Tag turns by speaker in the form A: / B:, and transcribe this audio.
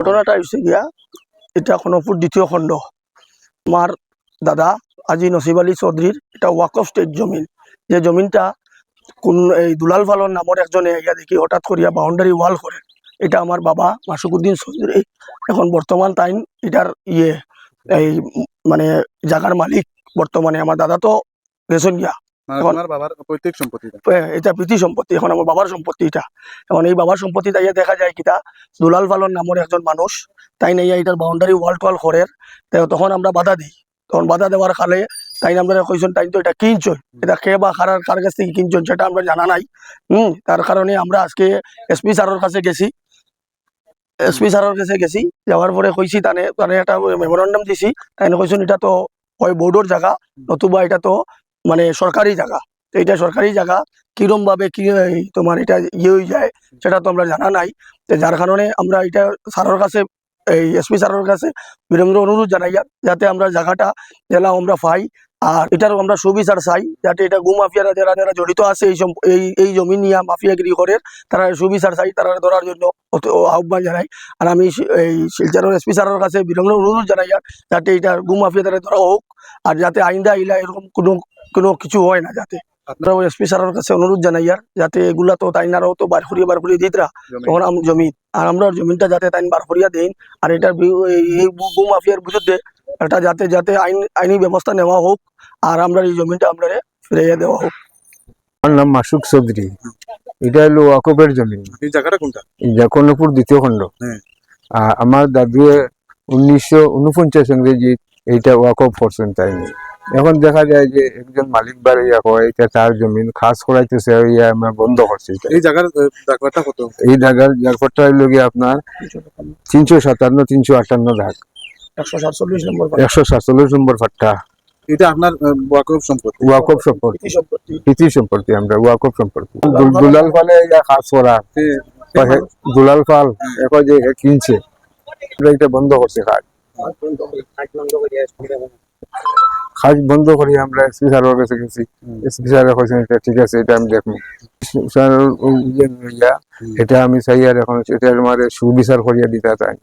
A: ঘটনাটা হয়েছে গিয়া, এটা খনপুর দ্বিতীয় খণ্ড। আমার দাদা আজি নসিব আলী চৌধুরীর এটা ওয়াকফ স্টেট জমিন। যে জমিনটা কোন, এই দুলাল ফালন নামের একজনে ইয়া দেখি হঠাৎ করিয়া বাউন্ডারি ওয়াল করে এটা আমার বাবা মাসুকুদ্দিন চৌধুরী এখন বর্তমান টাইম এটার ইয়ে এই মানে জাগার মালিক বর্তমানে আমার দাদা তো গেছেন গিয়া।
B: মানে
A: এখন-
B: বাবার পৈতৃক সম্পত্তি
A: এটা প্রীতি সম্পত্তি এখন আমার বাবার সম্পত্তি এটা। এখন এই বাবার সম্পত্তি তাইয়া দেখা যায় কিতা দুলাল পালন নামের একজন মানুষ তাই নাইয়া এটার বাউন্ডারি ওয়াল টোয়াল করের তখন আমরা বাধা দিই। তখন বাধা দেওয়ার কালে তাই আমরা কইছেন তাই তো এটা কিনছই এটা কে বা কার কার কাছ থেকে কিনছন সেটা আমরা জানা নাই। হুম তার কারণে আমরা আজকে এসপি স্যারের কাছে গেছি। এসপি স্যারের কাছে গেছি যাওয়ার পরে কইছি তানে তানে একটা মেমোরান্ডাম দিছি। তাই কইছেন এটা তো হয় বোর্ডের জায়গা নতুবা এটা তো মানে সরকারি জায়গা। তো সরকারি জায়গা কিরম ভাবে কি তোমার এটা ইয়ে হয়ে যায়, সেটা তো আমরা জানা নাই। তো যার কারণে আমরা এটা স্যারের কাছে, এই এসপি স্যারের কাছে বিনম্র অনুরোধ জানাই, যাতে আমরা জায়গাটা জেলা আমরা পাই। আর এটারও আমরা সুবিচার চাই, যাতে এটা গু মাফিয়ারা যারা যারা জড়িত আছে এই এই এই জমি নিয়ে মাফিয়াগিরি করে তারা সুবিচার চাই, তারা ধরার জন্য আহ্বান জানাই। আর আমি এই শিলচরের এসপি স্যারের কাছে বিনম্র অনুরোধ জানাই, যাতে এটা গু মাফিয়া তারা ধরা হোক, আর যাতে আইন্দা ইলা এরকম কোনো কোনো কিছু হয় না যাতে। আপনারা এসপি স্যারের কাছে অনুরোধ জানাই আর যাতে এগুলা তো তাই তাইনারাও তো বার করিয়ে বার করিয়ে দিতরা
B: জমি।
A: তখন আম জমিন আর আমরা জমিনটা যাতে তাই বার করিয়া দেন। আর এটার এই মাফিয়ার বিরুদ্ধে এটা যাতে যাতে আইন আইনি ব্যবস্থা নেওয়া হোক। আর আমরা এই জমিটা আমরা ফিরাইয়া দেওয়া হোক।
C: আমার নাম মাসুক চৌধুরী। এটা হলো ওয়াকফের জমি।
B: এই জায়গাটা কোনটা?
C: জাকর্ণপুর দ্বিতীয় খণ্ড।
B: হ্যাঁ।
C: আর আমার দাদু উনিশশো উনপঞ্চাশ ইংরেজি এইটা ওয়াকফ করছেন তাই। নিয়ে। এখন দেখা যায় যে একজন মালিক বাড়ি হয় এটা তার জমিন খাস করাইতেছে ইয়া আমরা বন্ধ করছে।
B: এই জায়গার জায়গাটা কত?
C: এই জায়গার জায়গাটা হইল গিয়ে আপনার তিনশো সাতান্ন তিনশো আটান্ন দাগ
A: একশো সাতচল্লিশ নম্বর
C: একশো সাতচল্লিশ নম্বর ফাট্টা
B: এটা আপনার ওয়াকফ সম্পত্তি।
C: ওয়াকফ
A: সম্পত্তি।
C: আমরা ওয়াকফ সম্পর্কে দুলাল ফালে ইয়া খাস করা
B: এ-
C: তো হে- দুলাল পাল এখন যে কিনছে এটা বন্ধ করছে কাজ কাজ বন্ধ করি আমরা এসপি স্যারের কাছে গেছি। এসপি স্যারের কাছে এটা ঠিক আছে এটা আমি দেখব। স্যার ইয়া এটা আমি চাই আর এখন এটা আমার সুবিচার করিয়া দিতে চাই।